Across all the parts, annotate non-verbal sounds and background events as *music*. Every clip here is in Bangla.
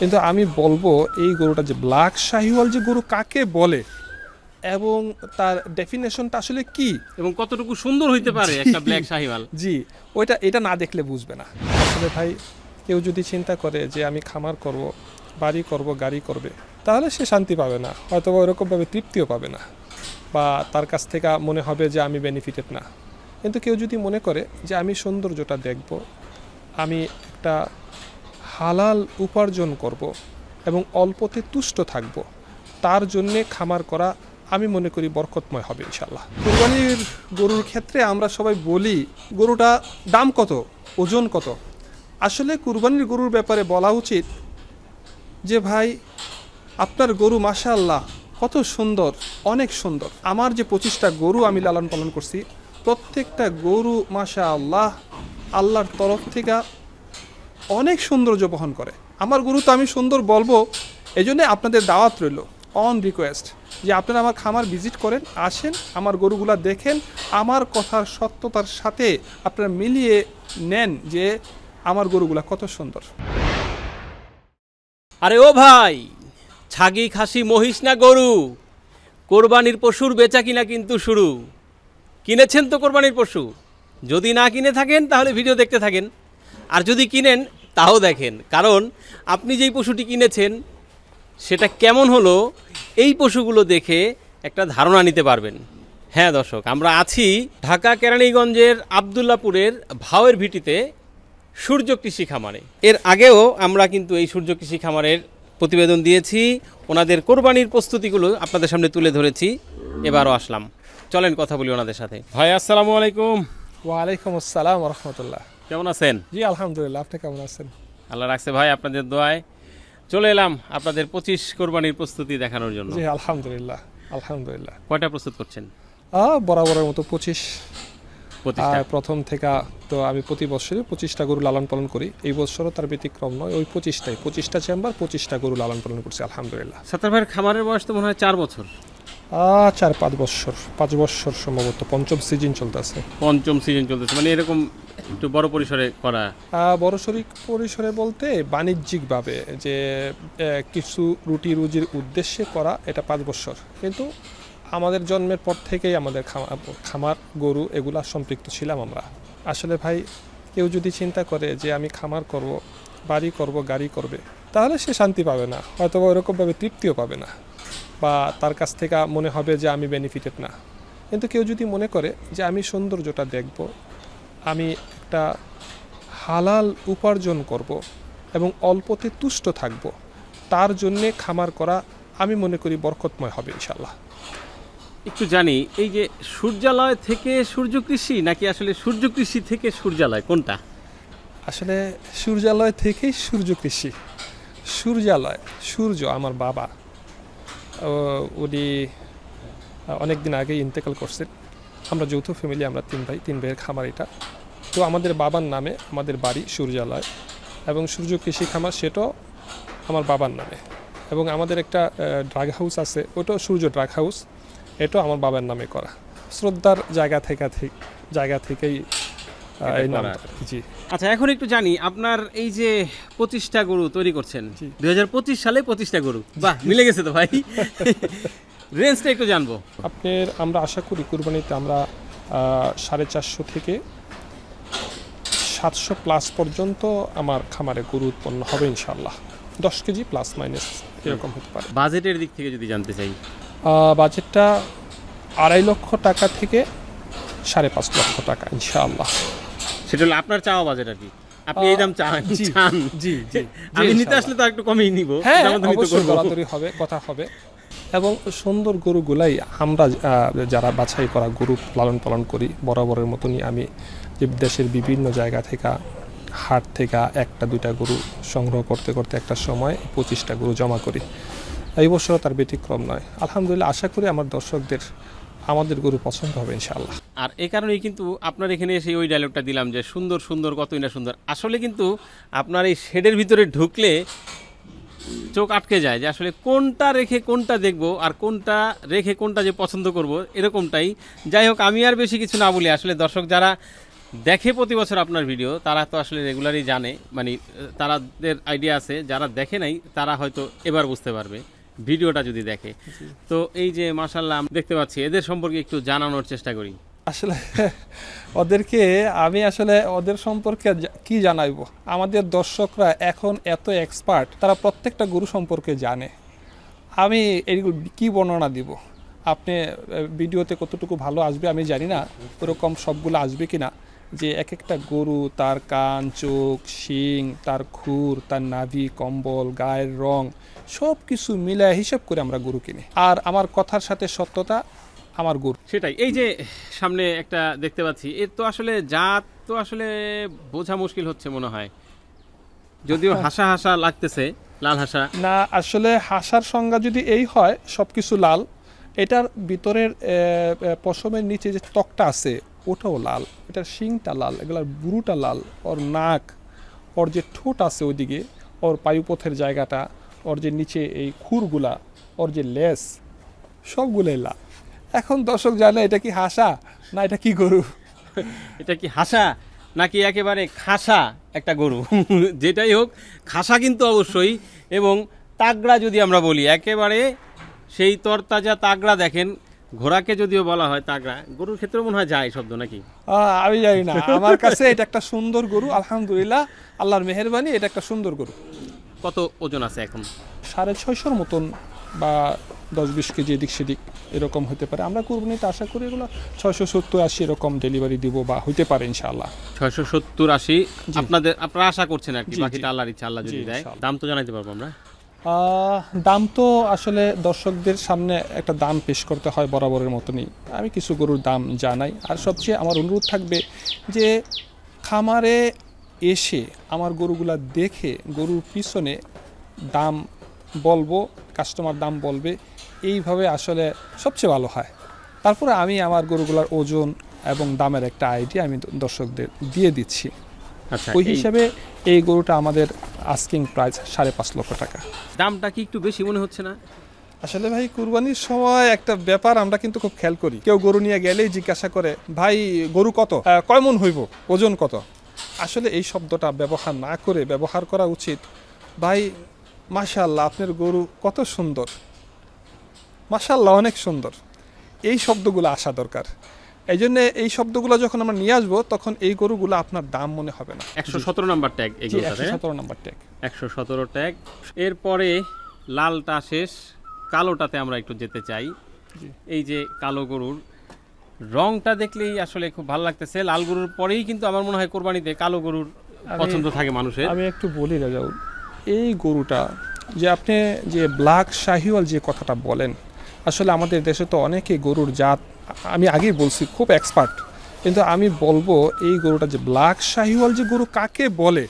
কিন্তু আমি বলব এই গরুটা যে ব্ল্যাক শাহিওয়াল যে গরু কাকে বলে এবং তার ডেফিনেশনটা আসলে কি? এবং কতটুকু সুন্দর হইতে পারে একটা ব্ল্যাক শাহিওয়াল? জি ওইটা এটা না দেখলে বুঝবে না। আসলে ভাই কেউ যদি চিন্তা করে যে আমি খামার করব বাড়ি করব গাড়ি করবে তাহলে সে শান্তি পাবে না হয়তো বা ওরকমভাবে তৃপ্তিও পাবে না বা তার কাছ থেকে মনে হবে যে আমি বেনিফিটেড না। কিন্তু কেউ যদি মনে করে যে আমি সৌন্দর্যটা দেখব আমি একটা হালাল উপার্জন করব এবং অল্পতে তুষ্ট থাকব। তার জন্যে খামার করা আমি মনে করি বরকতময় হবে ইনশাল্লাহ কোরবানির গরুর ক্ষেত্রে আমরা সবাই বলি, গরুটা দাম কত, ওজন কত? আসলে কুরবানির গরুর ব্যাপারে বলা উচিত যে, ভাই, আপনার গরু মাশাআল্লাহ কত সুন্দর, অনেক সুন্দর। আমার যে পঁচিশটা গরু আমি লালন পালন করছি, প্রত্যেকটা গরু মাশা আল্লাহ আল্লাহর তরফ থেকে অনেক সৌন্দর্য বহন করে। আমার গুরু তো আমি সুন্দর বলব এই জন্যে আপনাদের দাওয়াত রইল। অন রিকোয়েস্ট যে আপনারা আমার খামার ভিজিট করেন, আসেন, আমার গরুগুলা দেখেন, আমার কথার সত্যতার সাথে আপনারা মিলিয়ে নেন যে আমার গরুগুলা কত সুন্দর। আরে ও ভাই, ছাগি, খাসি, মহিষ না গরু? কোরবানির পশুর বেচা কিনা কিন্তু শুরু। কিনেছেন তো কোরবানির পশু? যদি না কিনে থাকেন, তাহলে ভিডিও দেখতে থাকেন। আর যদি কিনেন তাও দেখেন। কারণ আপনি যেই পশুটি কিনেছেন সেটা কেমন হলো এই পশুগুলো দেখে একটা ধারণা নিতে পারবেন। হ্যাঁ দর্শক আমরা আছি ঢাকা কেরানীগঞ্জের আবদুল্লাপুরের ভাওয়ের ভিটিতে সূর্য কৃষি খামারে। এর আগেও আমরা কিন্তু এই সূর্য কৃষি খামারের প্রতিবেদন দিয়েছি। ওনাদের কোরবানির প্রস্তুতিগুলো আপনাদের সামনে তুলে ধরেছি। এবারও আসলাম। চলেন কথা বলি ওনাদের সাথে। ভাই আসসালামু আলাইকুম। ওয়ালাইকুম আসসালাম রহমতুল্লাহ। কেমন আছেন? জি আলহামদুলিল্লাহ আপনি কেমন আছেন? আল্লাহ রাখছে ভাই আপনাদের দোয়ায়। চলে এলাম আপনাদের পঁচিশ কোরবানির প্রস্তুতি দেখানোর জন্য। জি আলহামদুলিল্লাহ আলহামদুলিল্লাহ। কয়টা প্রস্তুত করছেন? বরাবরের মতো পঁচিশ। আর প্রথম থেকে তো আমি প্রতি বছরই পঁচিশটা গরু লালন পালন করি। এই বছরও তার ব্যতিক্রম নয় ওই পঁচিশটাই। পঁচিশটা চেম্বার পঁচিশটা গরু লালন পালন করছি আলহামদুলিল্লাহ। সাতার ভাইয়ের খামারের বয়স তো মনে হয় চার বছর। চার পাঁচ বছর পাঁচ বছর সম্ভবত পঞ্চম সিজন চলতেছে। পঞ্চম সিজন চলতেছে মানে এরকম একটু বড় পরিসরে করা। বড় শরিক পরিসরে বলতে বাণিজ্যিকভাবে যে কিছু রুটি রুজির উদ্দেশ্যে করা এটা পাঁচ বছর। কিন্তু আমাদের জন্মের পর থেকেই আমাদের খামা- খামার গরু এগুলা সম্পৃক্ত ছিলাম আমরা। আসলে ভাই কেউ যদি চিন্তা করে যে আমি খামার করব বাড়ি করব গাড়ি করবে তাহলে সে শান্তি পাবে না হয়তো বা ওরকমভাবে তৃপ্তিও পাবে না। বা তার কাছ থেকে মনে হবে যে আমি বেনিফিটেড না। কিন্তু কেউ যদি মনে করে যে আমি সৌন্দর্যটা দেখব আমি একটা হালাল উপার্জন করব এবং অল্পতে তুষ্ট থাকব তার জন্যে খামার করা আমি মনে করি বরকতময় হবে ইনশাল্লাহ একটু জানি এই যে সূর্যালয় থেকে সূর্য কৃষি নাকি আসলে সূর্য কৃষি থেকে সূর্যালয় কোনটা? আসলে সূর্যালয় থেকেই সূর্য কৃষি সূর্যালয় সূর্য আমার বাবা। উনি অনেক দিন আগেই ইন্তেকাল করছেন। আমরা যৌথ ফ্যামিলি আমরা তিন ভাই, তিন ভাইয়ের খামার এটা। তো আমাদের বাবার নামে আমাদের বাড়ি সূর্যালয় এবং সূর্য কৃষি খামার, সেটাও আমার বাবার নামে। এবং আমাদের একটা ড্রাগ হাউস আছে, ওটাও সূর্য ড্রাগ হাউস এটাও আমার বাবার নামে করা। শ্রদ্ধার জায়গা থেকে, জায়গা থেকেই এই নামটা জি। আচ্ছা এখন একটু জানি আপনার এই যে পঁচিশটা গরু তৈরি করছেন জি। দু হাজার পঁচিশ সালে পঁচিশটা গরু। বাহ মিলে গেছে তো ভাই। রেঞ্জটা একটু জানব। আপনার আমরা আশা করি কুরবানিতে আমরা সাড়ে চারশো থেকে সাতশো প্লাস পর্যন্ত আমার খামারে গরু উৎপন্ন হবে ইনশাল্লাহ দশ কেজি প্লাস মাইনাস এরকম হতে পারে। বাজেটের দিক থেকে যদি জানতে চাই। বাজেটটা আড়াই লক্ষ টাকা থেকে সাড়ে পাঁচ লক্ষ টাকা ইনশাআল্লাহ। সেটা হলো আপনার চাওয়া বাজেট আর কি। আপনি এই দাম চান জি, চান। জি জি আমি নিতে আসলে তো একটু কমেই নিব হ্যাঁ অবশ্যই। হবে কথা হবে। এবং সুন্দর গরুগুলাই আমরা যারা বাছাই করা গরু লালন পালন করি বরাবরের মতনই আমি যে দেশের বিভিন্ন জায়গা থেকে হাট থেকে একটা দুইটা গরু সংগ্রহ করতে করতে একটা সময় পঁচিশটা গরু জমা করি। এই বছরও তার ব্যতিক্রম নয়। আলহামদুলিল্লাহ আশা করি আমার দর্শকদের আমাদের গরু পছন্দ হবে ইনশাআল্লাহ। আর এ কারণেই কিন্তু আপনার এখানে এসে ওই ডায়লগটা দিলাম যে সুন্দর সুন্দর, কতই না সুন্দর। আসলে কিন্তু আপনার এই শেডের ভিতরে ঢুকলে চোখ আটকে যায় যে আসলে কোনটা রেখে কোনটা দেখব আর কোনটা রেখে কোনটা যে পছন্দ করব এরকমটাই। যাই হোক, আমি আর বেশি কিছু না বলি। আসলে দর্শক যারা দেখে প্রতি বছর আপনার ভিডিও তারা তো আসলে রেগুলারই জানে। মানে তারাদের আইডিয়া আছে। যারা দেখে নাই, তারা হয়তো এবার বুঝতে পারবে। ভিডিওটা যদি দেখে। তো এই যে মাসাল্লাহ দেখতে পাচ্ছি, এদের সম্পর্কে একটু জানানোর চেষ্টা করি। আসলে *laughs* ওদেরকে আমি আসলে ওদের সম্পর্কে কি জানাইবো? আমাদের দর্শকরা এখন এত এক্সপার্ট তারা প্রত্যেকটা গুরু সম্পর্কে জানে। আমি এইগুলো কি বর্ণনা দিব? আপনি ভিডিওতে কতটুকু ভালো আসবে আমি জানি না, ওরকম সবগুলো আসবে কি না যে এক একটা গরু তার কান চোখ শিং তার খুর তার নাভি কম্বল গায়ের রং সব কিছু মিলায় হিসাব করে আমরা গরু কিনি। আর আমার কথার সাথে সত্যতা আমার গরু। সেটাই। এই যে সামনে একটা দেখতে পাচ্ছি এর তো আসলে জাত তো আসলে বোঝা মুশকিল হচ্ছে মনে হয়। যদিও হাসা হাসা লাগতেছে লাল হাসা। না আসলে হাসার সংজ্ঞা যদি এই হয় সব কিছু লাল এটার ভিতরের পশমের নিচে যে ত্বকটা আছে ওটাও লাল। এটার শিংটা লাল, এগুলার বুড়ুটা লাল, ওর নাক, ওর যে ঠোঁট আছে ওইদিকে, ওর পায়ুপথের জায়গাটা, ওর যে নিচে এই খুরগুলা, ওর যে লেস, সবগুলোই লাল। এখন দর্শক জানে এটা কি হাসা না এটা কি গরু? *laughs* এটা কি হাসা নাকি একেবারে খাসা একটা গরু? *laughs* যেটাই হোক, খাসা কিন্তু অবশ্যই এবং তাগড়া যদি আমরা বলি, একেবারে সেই তরতাজা তাগড়া দেখেন ঘোড়াকে যদিও বলা হয় তাগড়া গরুর ক্ষেত্রে মনে হয় যায় শব্দ নাকি? আমি জানি না। আমার কাছে এটা একটা সুন্দর গরু আলহামদুলিল্লাহ আল্লাহর মেহরবানি এটা একটা সুন্দর গরু। কত ওজন আছে এখন? সাড়ে ছয়শোর মতন বা দশ বিশ কেজি এদিক সেদিক এরকম হতে পারে। আমরা কুরবানিতে আশা করি এগুলো ছয়শো সত্তর আশি এরকম ডেলিভারি দিব বা হইতে পারে ইনশাআল্লাহ। ছয়শো সত্তর আশি আপনাদের আপনারা আশা করছেন আর কি বাকিটা। আল্লাহর ইচ্ছা আল্লাহ যদি দেয়। দাম তো জানাইতে পারব আমরা। দাম তো আসলে দর্শকদের সামনে একটা দাম পেশ করতে হয় বরাবরের মতনই। আমি কিছু গরুর দাম জানাই। আর সবচেয়ে আমার অনুরোধ থাকবে যে খামারে এসে আমার গরুগুলা দেখে গরুর পিছনে দাম বলব কাস্টমার দাম বলবে, এইভাবে আসলে সবচেয়ে ভালো হয়। তারপরে আমি আমার গরুগুলার ওজন এবং দামের একটা আইডিয়া আমি দর্শকদের দিয়ে দিচ্ছি। ওই হিসাবে এই গরুটা আমাদের আস্কিং প্রাইস সাড়ে পাঁচ লক্ষ টাকা। দামটা কি একটু বেশি মনে হচ্ছে না? আসলে ভাই কুরবানির সময় একটা ব্যাপার আমরা কিন্তু খুব খেয়াল করি। কেউ গরু নিয়ে গেলেই জিজ্ঞাসা করে ভাই গরু কত? আহ, কয় মন হইব? ওজন কত? আসলে এই শব্দটা ব্যবহার না করে ব্যবহার করা উচিত। ভাই মাশাল্লাহ আপনার গরু কত সুন্দর। মাশাল্লাহ অনেক সুন্দর। এই শব্দগুলো আসা দরকার। এই জন্য এই শব্দগুলো যখন আমরা নিয়ে আসব তখন এই গরুগুলো আপনার দাম মনে হবে না। একশো সতেরো নাম্বার ট্যাগ একশো সতেরো নাম্বার ট্যাগ। একশো সতেরো ট্যাগ। এরপরে লালটা শেষ কালোটাতে আমরা একটু যেতে চাই। এই যে কালো গরুর রংটা দেখলেই আসলে খুব ভালো লাগতেছে। লাল গরুর পরেই কিন্তু আমার মনে হয় কোরবানিতে কালো গরুর পছন্দ থাকে মানুষের। আমি একটু বলি রাজাউল এই গরুটা যে আপনি যে ব্ল্যাক শাহিওয়াল যে কথাটা বলেন আসলে আমাদের দেশে তো অনেকে গরুর জাত আমি আগেই বলছি খুব এক্সপার্ট কিন্তু আমি বলব এই গরুটা যে ব্ল্যাক শাহিওয়াল যে গরু কাকে বলে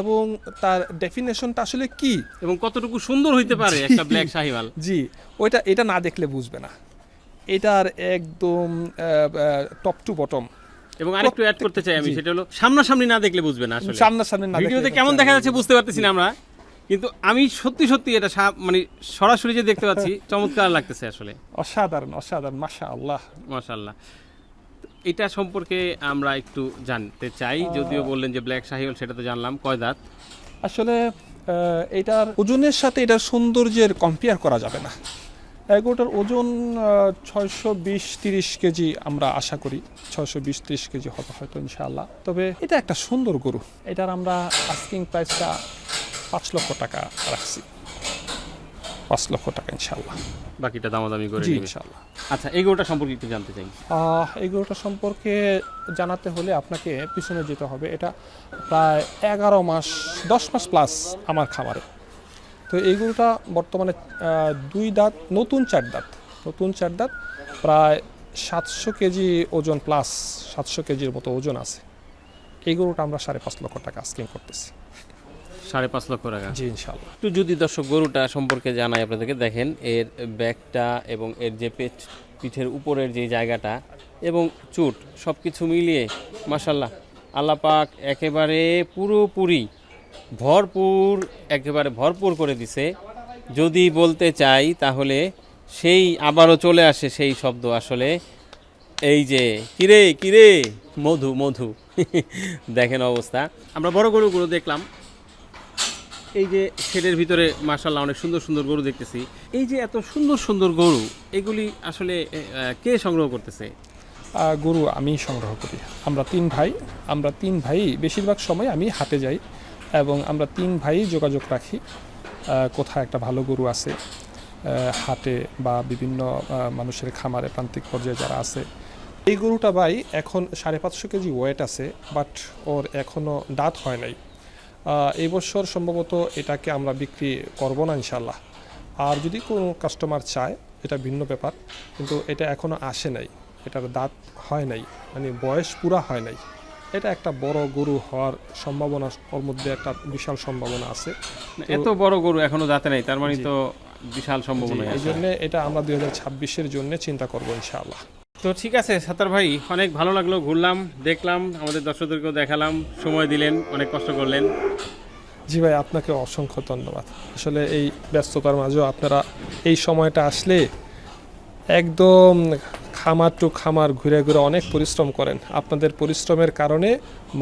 এবং তার ডেফিনেশনটা আসলে কি? এবং কতটুকু সুন্দর হইতে পারে একটা ব্ল্যাক শাহিওয়াল? জি ওইটা এটা না দেখলে বুঝবে না। এটার একদম টপ টু বটম এবং আরেকটু অ্যাড করতে চাই আমি সেটা হলো সামনাসামনি না দেখলে বুঝবে না আসলে। সামনাসামনি না ভিডিওতে কেমন দেখা যাচ্ছে বুঝতে পারতেছি না আমরা। কিন্তু আমি সত্যি সত্যি এটা মানে সরাসরি যে দেখতে পাচ্ছি *laughs* চমৎকার লাগতেছে আসলে। অসাধারণ অসাধারণ মাশা আল্লাহ মাশাল্লাহ এটা সম্পর্কে আমরা একটু জানতে চাই যদিও বললেন যে ব্ল্যাক শাহিওয়াল সেটা তো জানলাম কয় দাঁত? আসলে এটার ওজনের সাথে এটার সৌন্দর্যের কম্পেয়ার করা যাবে না। এগোটার ওজন ছয়শো বিশ তিরিশ কেজি আমরা আশা করি ছয়শো বিশ তিরিশ কেজি হবে হয়তো ইনশাআল্লাহ। তবে এটা একটা সুন্দর গরু। এটার আমরা আস্কিং প্রাইসটা পাঁচ লক্ষ টাকা রাখছি। পাঁচ লক্ষ টাকা ইনশাল্লাহ বাকিটা দামাদামি করে জি ইনশাআল্লাহ। আচ্ছা এই গরুটা সম্পর্কে একটু জানতে চাই। এই গরুটা সম্পর্কে জানাতে হলে আপনাকে পিছনে যেতে হবে। এটা প্রায় এগারো মাস দশ মাস প্লাস আমার খামারে। তো এই গরুটা বর্তমানে দুই দাঁত নতুন চার দাঁত। নতুন চার দাঁত প্রায় সাতশো কেজি ওজন প্লাস সাতশো কেজির মতো ওজন আছে। এই গরুটা আমরা সাড়ে পাঁচ লক্ষ টাকা স্কিম করতেছি। সাড়ে পাঁচ লক্ষ টাকা। জি ইনশাল্লাহ একটু যদি দর্শক গরুটা সম্পর্কে জানাই আপনাদেরকে দেখেন এর ব্যাকটা এবং এর যে পেট পিঠের উপরের যে জায়গাটা এবং চুট সব কিছু মিলিয়ে মাসাল্লাহ আল্লাপাক একেবারে পুরোপুরি ভরপুর একেবারে ভরপুর করে দিছে। যদি বলতে চাই তাহলে সেই আবারও চলে আসে সেই শব্দ আসলে। এই যে কিরে কিরে? মধু মধু। *laughs* দেখেন অবস্থা। আমরা বড় গরুগুলো দেখলাম। এই যে শেডের ভিতরে মার্শাল্লাহ অনেক সুন্দর সুন্দর গরু দেখতেছি। এই যে এত সুন্দর সুন্দর গরু, এগুলি আসলে কে সংগ্রহ করতেছে? গরু আমি সংগ্রহ করি। আমরা তিন ভাই, আমরা তিন ভাই, বেশিরভাগ সময় আমি হাটে যাই এবং আমরা তিন ভাই যোগাযোগ রাখি কোথায় একটা ভালো গরু আছে হাটে বা বিভিন্ন মানুষের খামারে, প্রান্তিক পর্যায়ে যারা আছে। এই গরুটা ভাই এখন সাড়ে পাঁচশো কেজি ওয়েট আছে বাট ওর এখনও দাঁত হয় নাই। আহ, এই বছর সম্ভবত এটাকে আমরা বিক্রি করব না ইনশাল্লাহ আর যদি কোনো কাস্টমার চায় এটা ভিন্ন ব্যাপার কিন্তু এটা এখনও আসে নাই এটার দাঁত হয় নাই মানে বয়স পুরা হয় নাই। এটা একটা বড় গরু হওয়ার সম্ভাবনা ওর মধ্যে একটা বিশাল সম্ভাবনা আছে। এত বড় গরু এখনও দাঁতে নেই তার মানে তো বিশাল সম্ভাবনা এই জন্য এটা আমরা দুই হাজার ছাব্বিশের জন্য চিন্তা করব ইনশাআল্লাহ। তো ঠিক আছে সাতার ভাই অনেক ভালো লাগল ঘুরলাম দেখলাম আমাদের দর্শকদেরকেও দেখালাম সময় দিলেন অনেক কষ্ট করলেন। জি ভাই আপনাকে অসংখ্য ধন্যবাদ। আসলে এই ব্যস্ততার মাঝেও আপনারা এই সময়টা আসলে একদম খামার টু খামার ঘুরে ঘুরে অনেক পরিশ্রম করেন। আপনাদের পরিশ্রমের কারণে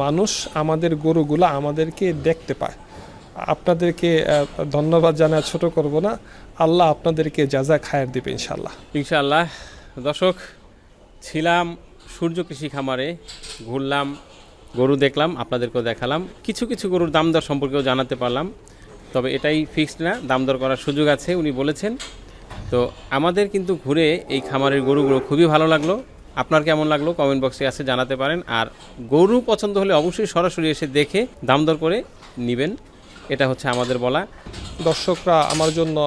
মানুষ আমাদের গরুগুলো আমাদেরকে দেখতে পায়। আপনাদেরকে ধন্যবাদ জানা ছোট করব না। আল্লাহ আপনাদেরকে যা যা খায়ের দিবে ইনশাল্লাহ ইনশাল্লাহ দর্শক ছিলাম সূর্য কৃষি খামারে, ঘুরলাম, গরু দেখলাম, আপনাদেরকেও দেখালাম। কিছু কিছু গরুর দাম দর সম্পর্কেও জানাতে পারলাম, তবে এটাই ফিক্সড না, দাম দর করার সুযোগ আছে, উনি বলেছেন। তো আমাদের কিন্তু ঘুরে এই খামারের গরুগুলো খুবই ভালো লাগল। আপনার কেমন লাগল? কমেন্ট বক্সে আছে, জানাতে পারেন। আর গরু পছন্দ হলে অবশ্যই সরাসরি এসে দেখে দাম দর করে নেবেন। এটা হচ্ছে আমাদের বলা। দর্শকরা আমার জন্য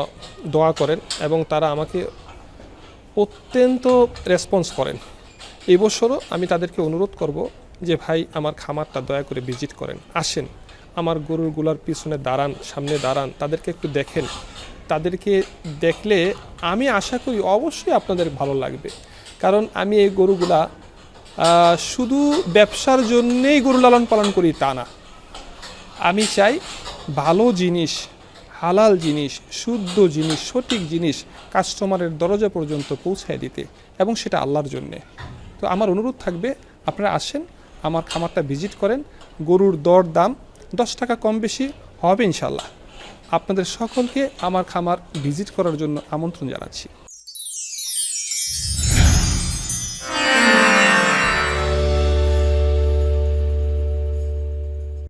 দোয়া করেন এবং তারা আমাকে অত্যন্ত রেসপন্স করেন। এবছরও আমি তাদেরকে অনুরোধ করব যে, ভাই, আমার খামারটা দয়া করে ভিজিট করেন। আসেন। আমার গরুগুলার পিছনে দাঁড়ান, সামনে দাঁড়ান। তাদেরকে একটু দেখেন। তাদেরকে দেখলে আমি আশা করি অবশ্যই আপনাদের ভালো লাগবে। কারণ আমি এই গরুগুলা শুধু ব্যবসার জন্যেই গরু লালন পালন করি তা না। আমি চাই ভালো জিনিস হালাল জিনিস, শুদ্ধ জিনিস, সঠিক জিনিস কাস্টমারের দরজা পর্যন্ত পৌঁছায় দিতে এবং সেটা আল্লাহর জন্যে। তো আমার অনুরোধ থাকবে, আপনারা আসেন, আমার খামারটা ভিজিট করেন, গরুর দর দাম দশ টাকা কম বেশি হবে ইনশাল্লাহ আপনাদের সকলকে আমার খামার ভিজিট করার জন্য আমন্ত্রণ জানাচ্ছি।